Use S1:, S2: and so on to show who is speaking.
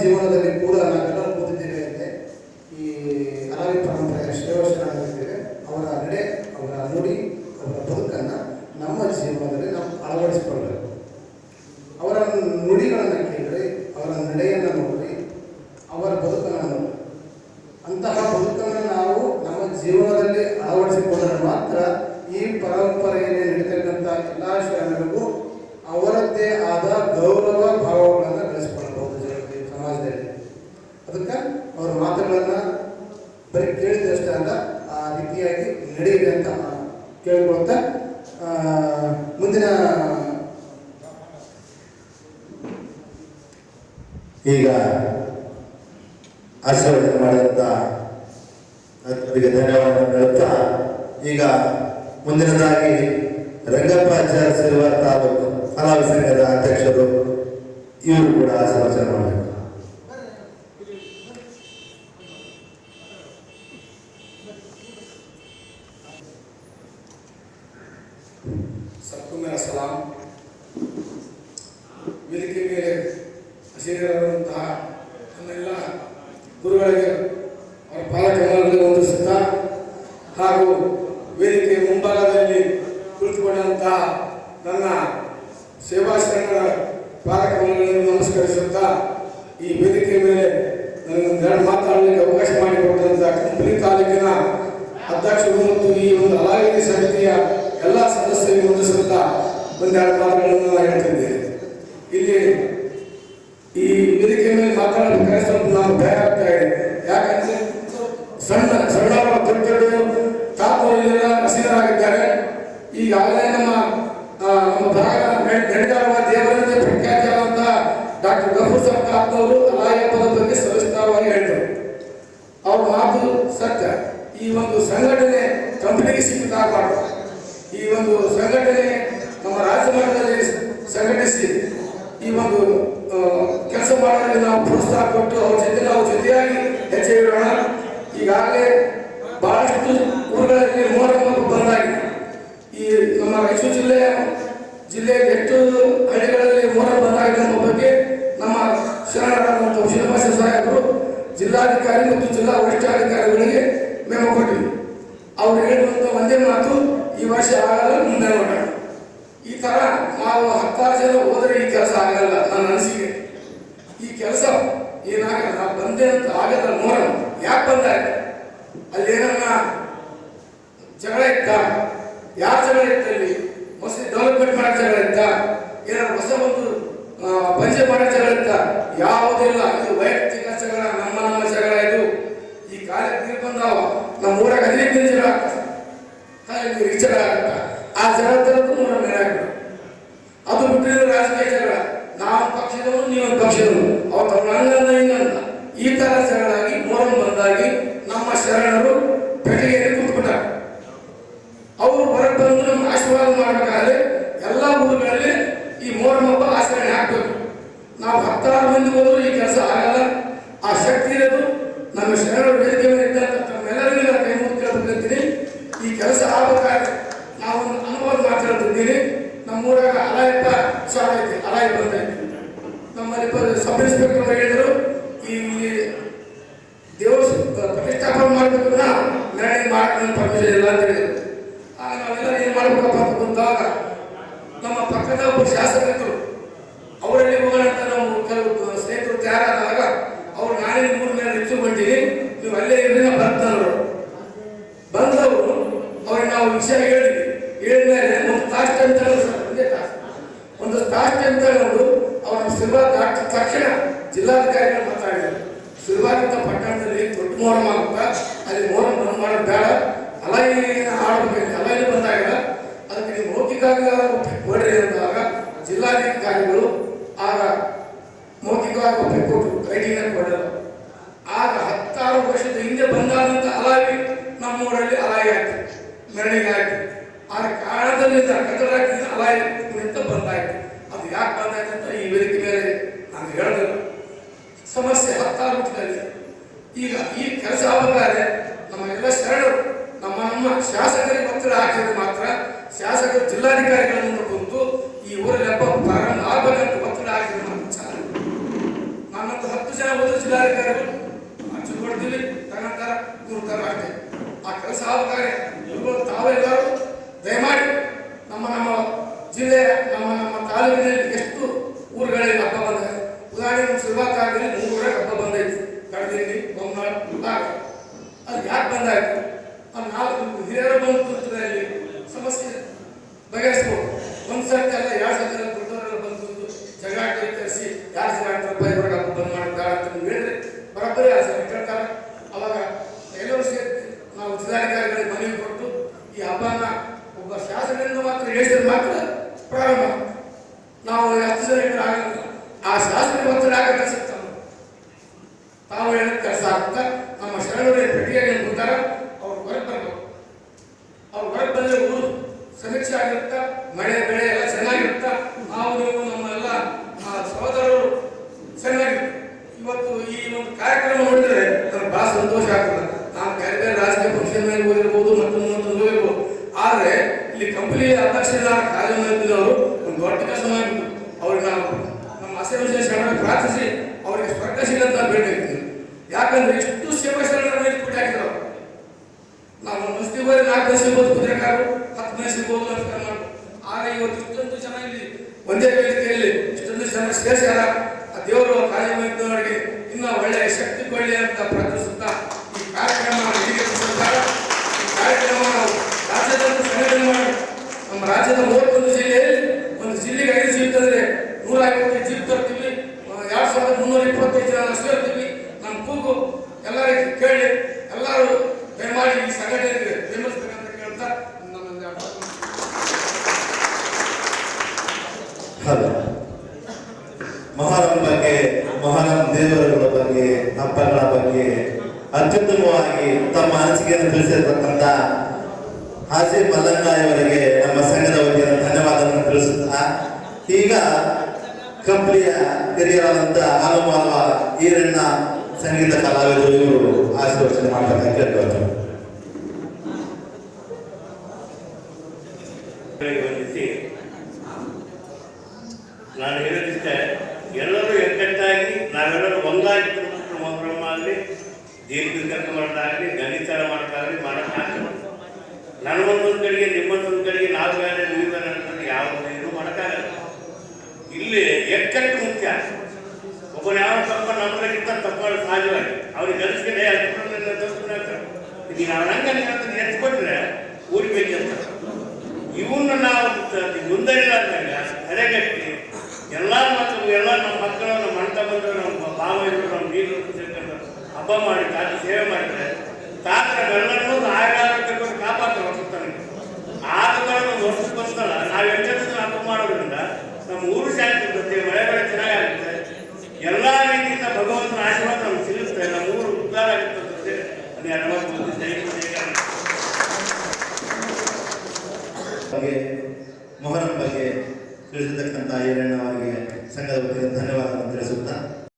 S1: जीवन कूड़ा ಅವರ ಮಾತುಗಳನ್ನು ಬರೀ ಕೇಳಿದಷ್ಟೇ ಅಲ್ಲ, ಆ ರೀತಿಯಾಗಿ ನಡೆಯಿದೆ ಅಂತ ಕೇಳ್ಕೊಳ್ತಾ ಮುಂದಿನ
S2: ಈಗ ಆಶೀರ್ವಾದ ಮಾಡಿದಂಥ ಅವರಿಗೆ ಧನ್ಯವಾದ ಹೇಳುತ್ತಾ ಈಗ ಮುಂದಿನದಾಗಿ ರಂಗಪ್ಪಾಚಾರ್ಯ ಸಿಲ್ವರ್ ತಾಲೂಕು ಕಲಾವಿದ ಸಂಘದ ಅಧ್ಯಕ್ಷರು, ಇವರು ಕೂಡ ಆಶೀರ್ವಚನ ಮಾಡಬೇಕು.
S1: सबको मेरा ಸಲಾಂ ವೇದಿಕೆ ಮೇಲೆ ಹಸಿರಾದಂತಹ ನನ್ನೆಲ್ಲ ಗುರುಗಳಿಗೆ ಅವರ ಪಾಲಕರಿಗೆ ವಂದಿಸುತ್ತಾ ಹಾಗೂ ವೇದಿಕೆ ಮುಂಭಾಗದಲ್ಲಿ ಕುಳಿತುಕೊಂಡಂತಹ ನನ್ನ ಸೇವಾಶ್ರಮದ ಪಾಲಕರಿಗೆ ನಮಸ್ಕರಿಸುತ್ತಾ ಈ ವೇದಿಕೆ ಮೇಲೆ ನನಗೊಂದೆರಡು ಮಾತಾಡಲಿಕ್ಕೆ ಅವಕಾಶ ಮಾಡಿಕೊಟ್ಟಂತಹ ಕಂಪನಿ ತಾಲೂಕಿನ ಅಧ್ಯಕ್ಷರು ಮತ್ತು ಈ ಒಂದು ಅಲಾಗಿರಿ ಸಮಿತಿಯ ಎಲ್ಲ ಸದಸ್ಯರಿಗೆ ವಂದಿಸುತ್ತಾ ಒಂದೆರಡು ಮಾತುಗಳನ್ನು ನಾನು ಹೇಳ್ತಿದ್ದೇನೆ ಇಲ್ಲಿ ಈ ವೇದಿಕೆ ಮೇಲೆ ಮಾತಾಡಬೇಕಾದ್ರೆ ಸ್ವಲ್ಪ ನಾನು ಭಯ ಆಗ್ತಾ ಇದೆ. ಯಾಕಂದ್ರೆ ಸಣ್ಣ ಸಣ್ಣವರ ದೊಡ್ಡವರು ತಾತವರೆಲ್ಲ ಹಸಿರಾಗಿದ್ದಾರೆ ಈಗಾಗಲೇ ನಮ್ಮ ನಮ್ಮ ಭಾಗ ನಡೆದಾಡುವ ದೇವರಿಂದ ಪ್ರಖ್ಯಾತಿಯಾದಂಥ ಡಾಕ್ಟರ್ ಗಫೂರ್ ಸಾಬ್ ತಾತವರು ಅಲಾಯಪ್ಪದ ಬಗ್ಗೆ ಸವಿಸ್ತಾರವಾಗಿ ಹೇಳಿದರು. ಅವ್ರ ಮಾತು ಸತ್ಯ. ಈ ಒಂದು ಸಂಘಟನೆ ಕಂಪನಿಗೆ ಸೀಮಿತವಾಗಬಾರ್ದು ಈ ಒಂದು ಸಂಘಟನೆ ನಮ್ಮ ರಾಜ್ಯ ಮಟ್ಟದಲ್ಲಿ ಸಂಘಟಿಸಿ ಈ ಒಂದು ಕೆಲಸ ಮಾಡೋರಿಗೆ ನಾವು ಪ್ರೋತ್ಸಾಹ ಕೊಟ್ಟು ಅವ್ರ ಜೊತೆ, ನಾವು ಜೊತೆಯಾಗಿ ಹೆಜ್ಜೆ ಇಡೋಣ. ಈಗಾಗಲೇ ಬಹಳಷ್ಟು ಊರುಗಳಲ್ಲಿ ಮೊಹರಂ ಬಂದಾಗಿದೆ. ಈ ನಮ್ಮ ರಾಯಚೂರು ಜಿಲ್ಲೆಯ ಜಿಲ್ಲೆಯ ಎಷ್ಟು ಹಳ್ಳಿಗಳಲ್ಲಿ ಮೊಹರಂ ಬಂದಾಗಿದೆ ಅನ್ನೋ ಬಗ್ಗೆ ನಮ್ಮ ಶರಣರಾದಂಥ ಶ್ರೀನಿವಾಸ ಸಾಹೇಬರು ಜಿಲ್ಲಾಧಿಕಾರಿ ಮತ್ತು ಜಿಲ್ಲಾ ವರಿಷ್ಠಾಧಿಕಾರಿಗಳಿಗೆ ಮೆಮೊ ಕೊಟ್ಟಿವಿ ಅವ್ರು ಹೇಳಿರುವಂಥ ಒಂದೇ ಮಾತು ಈ ವರ್ಷ ಆಗಲ್ಲ ಮುಂದೆ ನೋಡೋಣ ಈ ತರ ನಾವು ಹತ್ತಾರು ಜನ ಹೋದ್ರೆ ಈ ಕೆಲಸ ಆಗಲ್ಲ ನನ್ನ ಅನಿಸಿಕೆ ಈ ಕೆಲಸ ಏನಾಗಲ್ಲ, ನಾವು ಬಂದೆ ಅಂತ ಆಗದ ನೋಡೋಣ ಯಾಕೆ ಬಂದ? ಅಲ್ಲಿ ಏನನ್ನ ಜಗಳ ಇತ್ತ? ಯಾರ ಜಗಳ ಇತ್ತ ಮಸೀದಿ ಡೆವಲಪ್ಮೆಂಟ್ ಮಾಡೋ ಜಗಳ ಇತ್ತ? ಏನಾದ್ರು ಹೊಸ ಒಂದು ಪಂಚೆ ಮಾಡೋ ಜಗಳ ಇತ್ತ? ಯಾವುದಿಲ್ಲ ಇದು ವೈಯಕ್ತಿಕ ಜಗಳ, ನಮ್ಮ ನಮ್ಮ ಜಗಳ ಇದು. ಈ ಕಾಲಕ್ಕೆ ನೀರು ಬಂದಾವ. ನಮ್ಮ ಊರಾಗ ಹದಿನೈದು ದಿನ ಜಗಳ ಆಗ್ತದೆ. ಜಗಳ ಆ ಜಗಳ ತರದ್ದು ಮೂರ ಮೇಲೆ ಅದು ಬಿಟ್ಟಿರೋ ರಾಜಕೀಯ ಜಗಳ. ನಾವು ಪಕ್ಷದವರು ನೀವು ಪಕ್ಷದವರು. ಅವ್ರ ಹಿಂಗಂದ ಈ ತರ ಶರಣಾಗಿ ಮೋರಂ ಬಂದಾಗಿ ನಮ್ಮ ಶರಣರು ಪೆಟ್ಟಿಗೆಯಲ್ಲಿ ಕೂತ್ಬಿಟ್ಟಾರ ಅವರು ಹೊರಗೆ ಬಂದು ನಮ್ಗೆ ಆಶೀರ್ವಾದ ಮಾಡಬೇಕಾದ್ರೆ ಎಲ್ಲ ಊರುಗಳಲ್ಲಿ ಈ ಮೋರಂ ಹಬ್ಬ ಆಚರಣೆ ಹಾಕ್ಬೇಕು ನಾವು ಹತ್ತಾರು ಮಂದಿ ಹೋದ್ರು ಈ ಕೆಲಸ ಆಗಲ್ಲ ಆ ಶಕ್ತಿ ಇರೋದು ನಮ್ಮ ಶರಣರು ವೇದಿಕೆ ಮೇಲೆ ಇದ್ದಂಥ ತಮ್ಮೆಲ್ಲರಿಗೂ ನಾನು ಕೈ ಮುಗಿದು ಕೇಳ್ಬೇಕಂತೀನಿ ಈ ಕೆಲಸ ಆಗ್ಬೇಕಾದ್ರೆ ನಾವು ಒಂದು ಅನುಭವ ಮಾತಾಡ್ತಿದ್ದೀನಿ ನಮ್ಮೂರಾಗ ಅಲಾಯಪ್ಪ ಶಾಲೆ ಐತಿ ಅಲಾಯ ಬಂದೈತಿ ನಮ್ಮಲ್ಲಿ ಬ- ಸಬ್ ಇನ್ಸ್ಪೆಕ್ಟರ್ ಹೇಳಿದ್ರು ಈ ದೇವರ ಪ್ರತಿಷ್ಠಾಪನೆ ಮಾಡಬೇಕು ಮಾಡಕ್ಕೆ ಎಲ್ಲ ಇಲ್ಲ ಅಂತ ಹೇಳಿದ್ರು ಆಗ ನಾವೆಲ್ಲ ಏನ್ ಮಾಡ್ಬೇಕಪ್ಪ ಅಂತ ಬಂದಾಗ ನಮ್ಮ ಪಕ್ಕದ ಒಬ್ಬ ಶಾಸಕರಿದ್ರು ಅವರಲ್ಲಿ ಹೋಗೋಣ ಅಂತ ನಾವು ಕೆಲವು ಸ್ನೇಹಿತರು ತಯಾರಾದಾಗ ಅವ್ರು ನಾಳೆ ಮೂರು ಮೇಲೆ ನಿಂತುಕೊಂಡಿನಿ ನೀವು ಅಲ್ಲೇ ಇರಲಿಲ್ಲ ಬರ್ತಾರವರು ಬಂದವರು ಅವ್ರಿಗೆ ನಾವು ವಿಷಯ ಹೇಳಿದ್ವಿ. ಹೇಳಿದ್ಮೇಲೆ ಒಂದು ತಾಸು ಅಂತ ಒಂದೇ ತಾಸು ಅಂತ ಹೇಳೋದು ಅವರ ಶಿರ್ವಾದ ತಕ್ಷಣ ಜಿಲ್ಲಾಧಿಕಾರಿಗಳು ಮಾತಾಡಿದರು. ಸಿಲ್ವಾದಿಂದ ಪಟ್ಟಣದಲ್ಲಿ ದೊಡ್ಡ ಮೋರಂ ಆಗುತ್ತಾ ಅಲ್ಲಿ ಮೋರಂ ಬಂದ್ ಮಾಡೋದು ಬೇಡ ಅಲಾಯಿ ಆಡ್ಬೇಕು ಅಲಾಯಿ ಬಂದಾಗ ಅದಕ್ಕೆ ಅಂದಾಗ ಜಿಲ್ಲಾಧಿಕಾರಿಗಳು ಆಗ ಮೌಖಿಕವಾಗಿ ಒಪ್ಪಿಗೆ ಕೊಟ್ಟರು ಕೊಡಲ್ಲ ಆಗ ಹತ್ತಾರು ವರ್ಷದ ಹಿಂದೆ ಬಂದಾದಂಥ ಅಲಾವಿ ನಮ್ಮೂರಲ್ಲಿ ಅಲಾಯಿ ಆಯ್ತು ಮೆರಣಿಗೆ ಆಯ್ತು. ಆ ಕಾರಣದಿಂದ ಕತ್ತಲಾಗಿದ್ದ ಅಲಾಯಿ ಅಂತ ಬಂದಾಯ್ತು. ಅದು ಯಾಕೆ ಬಂದಾಯ್ತು ಅಂತ ಈ ವೇದಿಕೆ ಮೇಲೆ ನಾನು ಹೇಳಿದ್ರು ಸಮಸ್ಯೆ ಹತ್ತಾರು ಹುಟ್ಟಿದಲ್ಲಿ ಈಗ ಈ ಕೆಲಸ ಆಗಬೇಕಾದ್ರೆ ನಮ್ಮ ಎಲ್ಲ ಶರಣರು, ನಮ್ಮ ನಮ್ಮ ಶಾಸಕರಿಗೆ ಒತ್ತಡ ಹಾಕಿದ್ರೆ ಮಾತ್ರ ಶಾಸಕರು ಜಿಲ್ಲಾಧಿಕಾರಿಗಳನ್ನು ಮೂಲಕ ಈ ಊರಲ್ಲಿ ಹಬ್ಬ ಪ್ರಾರಂಭ ಆಗಬೇಕಂತ ಒತ್ತಡ ಆಗಿರೋ ವಿಚಾರ. ನಾನಂತೂ ಹತ್ತು ಜನ ಹೋದ್ರು ಜಿಲ್ಲಾಧಿಕಾರಿಗಳು. ಅರ್ಜಿ ಕೊಡ್ತೀವಿ ತಗೊಂತಾರ ದೂರ್ತಾರ ಮಾಡ್ತೇವೆ ಆ ಕೆಲಸ ಆಗ್ತಾರೆ ಎಲ್ಲರೂ ತಾವೆಲ್ಲರೂ ದಯಮಾಡಿ ನಮ್ಮ ನಮ್ಮ ಜಿಲ್ಲೆ ನಮ್ಮ ನಮ್ಮ ತಾಲೂಕಿನಲ್ಲಿ ಎಷ್ಟು ಊರುಗಳಲ್ಲಿ ಹಬ್ಬ ಬಂದಿದೆ. ಉದಾಹರಣೆ ನಮ್ಮ ಆಗಲಿ ಮೂರು ಹಬ್ಬ ಬಂದೈತಿ. ಕಡದಿಂಡಿ ಬೊಮ್ಮನಾಳ್ ಅದು ಯಾಕೆ ಬಂದಾಯ್ತು? ಅದು ನಾಲ್ಕು ಹಿರಿಯರು ಬಂತು. ಅವಾಗ ಎಲ್ಲರೂ ನಾವು ಕೊಟ್ಟು ಈ ಹಬ್ಬನ ಒಬ್ಬ ಮಾತ್ರ ಮಾತ್ರ ಪ್ರಾರಂಭ ನಾವು ಹತ್ತು ಆ ಶಾಸನ ನಮ್ಮ ಭೇಟಿಯಾಗಿ ಅವ್ರು ಹೊರಗೆ ಬರ್ಬೇಕು. ಅವ್ರು ಹೊರಗೆ ಬಂದ್ರೆ ಊರು ಸಮೀಕ್ಷೆ ಆಗಿರುತ್ತಾ. ಮಳೆ, ಬೆಳೆ ಎಲ್ಲ ಚೆನ್ನಾಗಿರುತ್ತ. ನಾವು ನೀವು ನಮ್ಮೆಲ್ಲ ಆ ಸಹೋದರರು ಚೆನ್ನಾಗಿರುತ್ತೆ ಇವತ್ತು ಈ ಒಂದು ಕಾರ್ಯಕ್ರಮ ನೋಡಿದ್ರೆ ನನಗೆ ಬಹಳ ಸಂತೋಷ ಆಗ್ತದೆ. ನಾನು ಬೇರೆ ಬೇರೆ ರಾಜಕೀಯ ಫಂಕ್ಷನ್ ಮೇಲೆ ಹೋಗಿರ್ಬೋದು, ಮತ್ತೊಂದು ಮತ್ತೊಂದು ಹೋಗಿರ್ಬೋದು. ಆದ್ರೆ ಇಲ್ಲಿ ಕಂಪನಿಯ ಅಧ್ಯಕ್ಷರಾದ ಕಾರ್ಯನಿರ್ವಹಿಸಿದವರು ಒಂದು ದೊಡ್ಡ ಕೆಲಸ ಮಾಡಿದ್ರು ಅವ್ರಿಗೆ ನಾವು ನಮ್ಮ ಅಸೋಸಿಯೇಷನ್ ಶರಣ ಪ್ರಾರ್ಥಿಸಿ, ಅವರಿಗೆ ಸ್ವರ್ಗ ಸಿಗಂತ ಬೇಡಿದ್ದೀವಿ ಯಾಕಂದ್ರೆ ಇಷ್ಟು ಸೇವಾ ಶರಣರ ಮೇಲೆ ಹಾಕಿದ್ರು. ಅವ್ರು. ನಾವು ಮಸ್ತಿ ಬರೀ ನಾಲ್ಕು ದಿನ ಸಿಗ್ಬೋದು ಕುದುರೆಕಾರರು ಹತ್ತು ದಿನ ಸಿಗ್ಬೋದು ಅಂತ ಮಾಡ್ಬೋದು ಆದ್ರೆ ಇವತ್ತು ಇಷ್ಟೊಂದು ಜನ ಒಂದೇ ವೇದಿಕೆಯಲ್ಲಿ, ಇಷ್ಟೊಂದು ಜನ ಸೇರಿಸ್ಯಾರ
S2: ಹಲೋ ಮೊಹರಂ ಬಗ್ಗೆ ಮೊಹರಂ ದೇವರುಗಳ ಬಗ್ಗೆ, ಹಬ್ಬಗಳ ಬಗ್ಗೆ ಅತ್ಯುತ್ತಮವಾಗಿ ತಮ್ಮ ಅನಿಸಿಕೆಯನ್ನು ತಿಳಿಸಿರ್ತಕ್ಕಂಥ ಹಾಜಿ ಮಲ್ಲಂಗಾಯವರಿಗೆ ನಮ್ಮ ಸಂಘದ ವತಿಯಿಂದ ಧನ್ಯವಾದವನ್ನು ತಿಳಿಸುತ್ತಾ, ಈಗ ಕಂಪನಿಯ ಹಿರಿಯರಾದಂಥ ಹಾಲು ಮಾಲ್ವ ಈರಣ್ಣ ಸಂಗೀತ ಕಲಾವಿದರು ಇವರು ಆಶೀರ್ವಚನೆ ಮಾಡ್ಬೇಕಂತ ಕೇಳ್ಕೊಳ್ತಾರೆ
S3: ವಂದಿಸಿ ನಾನು ಹೇಳೋದಿಷ್ಟೇ ಎಲ್ಲರೂ ಎಕ್ಕಟ್ಟಾಗಿ ನಾವೆಲ್ಲರೂ ಒಂದಾಗಿ ಮೊಹರಂ ಆಗಲಿ ದೀರ್ಘಕರ್ಕ ಮಾಡೋದಾಗಲಿ, ಗಣಿತಾರ ಮಾಡೋದಾಗಲಿ ಮಾಡೋಕ್ಕಾಗಲ್ಲ ನನಗೊಂದೊಂದು ಕಡೆಗೆ ನಿಮ್ಮೊಂದೊಂದು ಕಡೆಗೆ ನಾವು ಬೇರೆ ನೀವು ಬೇರೆ ಅನ್ಕೊಂಡು ಯಾವುದೂ ಏನು ಮಾಡೋಕ್ಕಾಗಲ್ಲ. ಇಲ್ಲಿ ಎಕ್ಕಟ್ಟು ಮುಖ್ಯ. ಒಬ್ಬನ ಯಾವ ತಪ್ಪ ನಮ್ಮದಕ್ಕಿಂತ ತಪ್ಪು ಸಹಜವಾಗಿ ಅವ್ರಿಗೆ ಗಲಿಸ್ಕೊಂಡು ಈಗ ನಾವು ಹಂಗೆ ಎತ್ತು ಕೊಟ್ಟರೆ ಊರಿಗೆ ಬೇಕಂತ ಇವನ್ನ ನಾವು ಮುಂದರಿಲಾರ್ದಾಗ ಅರೆಗಟ್ಟಿ ಎಲ್ಲ ಮಕ್ಕಳು ಎಲ್ಲ ನಮ್ಮ ಮಕ್ಕಳು ನಮ್ಮ ಅಣ್ಣ ಬಂದು ನಮ್ಮ ಇದ್ರು ನಮ್ಮ ನೀರು ಸೇರ್ಕೊಂಡು ಹಬ್ಬ ಮಾಡಿ ತಾಯಿ ಸೇವೆ ಮಾಡಿದ್ರೆ ತಾತ್ರ ಎಲ್ಲರನ್ನೂ ಆಗಾರಕ್ಕೆ ಕಾಪಾಡ್ತಾರೆ ವರ್ಷಕ್ಕೆ ಆದ ಒಂದು ವರ್ಷಕ್ಕೊಂದ್ಸಲ ನಾವು ಎಚ್ಚರಿಸಿದ ಹಬ್ಬ ಮಾಡೋದ್ರಿಂದ ನಮ್ಮ ಊರು ಶಾಂತಿ ಇರ್ತದೆ ಮಳೆ ಬೆಳೆ ಚೆನ್ನಾಗಾಗುತ್ತೆ. ಎಲ್ಲ ರೀತಿಯಿಂದ ಭಗವಂತನ ಆಶೀರ್ವಾದ ನಮ್ಗೆ ಸಿಗುತ್ತೆ. ನಮ್ಮ ಊರು ಉದ್ಧಾರ ಆಗುತ್ತೆ ಅದೇ ಅನುಭವ ಅದು
S2: ಹಾಗೆ ಮೊಹರಂ ಬಗ್ಗೆ ತಿಳಿಸಿರ್ತಕ್ಕಂಥ ಈರಣ್ಣ ಅವರಿಗೆ ಸಂಘದ ವತಿಯಿಂದ ಧನ್ಯವಾದವನ್ನು ತಿಳಿಸುತ್ತಾ